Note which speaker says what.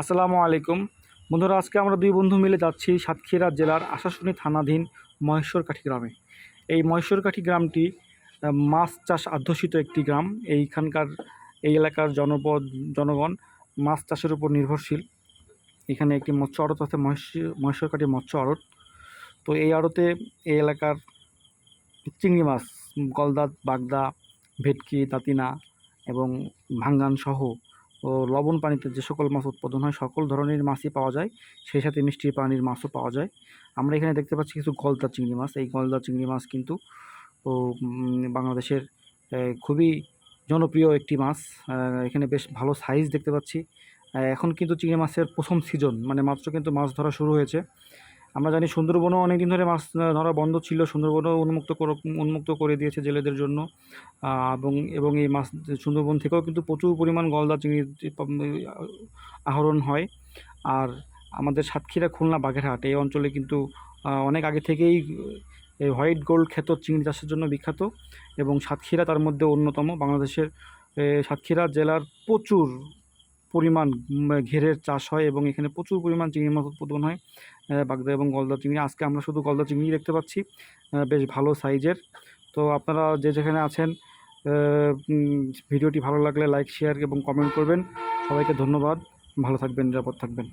Speaker 1: আসসালামু আলাইকুম। বন্ধুরা, আজকে আমরা দুই বন্ধু মিলে যাচ্ছি সাতক্ষীরা জেলার আশাশুনি থানাধীন মহেশ্বরকাঠি গ্রামে। এই মহেশ্বরকাঠি গ্রামটি মাছ চাষ অধ্যুষিত একটি গ্রাম। এইখানকার এই এলাকার জনপদ, জনগণ মাছ চাষের উপর নির্ভরশীল। এখানে একটি মৎস্য আড়ত আছে মহেশ্বর মহেশ্বরকাঠি মৎস্য আড়ত। তো এই আড়তে এই এলাকার চিংড়ি মাছ গলদা বাগদা, ভেটকি তাতিনা এবং ভাঙ্গান সহ ও লবণ পানিতে যে সকল মাছ উৎপাদন হয়, সকল ধরনের মাছই পাওয়া যায়। সেই সাথে মিষ্টি পানির মাছও পাওয়া যায়। আমরা এখানে দেখতে পাচ্ছি কিছু গলদা চিংড়ি মাছ। এই গলদা চিংড়ি মাছ কিন্তু, ও বাংলাদেশের খুবই জনপ্রিয় একটি মাছ। এখানে বেশ ভালো সাইজ দেখতে পাচ্ছি। এখন কিন্তু চিংড়ি মাছের প্রথম সিজন মানে মাত্র কিন্তু মাছ ধরা শুরু হয়েছে। আমরা জানি সুন্দরবনও অনেকদিন ধরে মাছ ধরা বন্ধ ছিল। সুন্দরবনও উন্মুক্ত উন্মুক্ত করে দিয়েছে জেলেদের জন্য। এবং এবং এই মাছ, সুন্দরবন থেকেও কিন্তু প্রচুর পরিমাণ গলদা চিংড়ি আহরণ হয়। আর আমাদের সাতক্ষীরা খুলনা বাগেরহাট, এই অঞ্চলে কিন্তু অনেক আগে থেকেই হোয়াইট গোল্ড খ্যাত চিংড়ি চাষের জন্য বিখ্যাত। এবং সাতক্ষীরা তার মধ্যে অন্যতম বাংলাদেশের সাতক্ষীরা জেলার প্রচুর পরিমাণ ঘেরে ঘেরের চাষ হয় এবং এখানে প্রচুর পরিমাণ চিংড়ি মাছ উৎপাদন হয় বাগদা এবং গলদা চিংড়ি। আজকে আমরা শুধু গলদা চিংড়ি দেখতে পাচ্ছি বেশ ভালো সাইজের। তো আপনারা যে যেখানে আছেন ভিডিওটি ভালো লাগলে লাইক, শেয়ার এবং কমেন্ট করবেন। সবাইকে ধন্যবাদ। ভালো থাকবেন, নিরাপদ থাকবেন।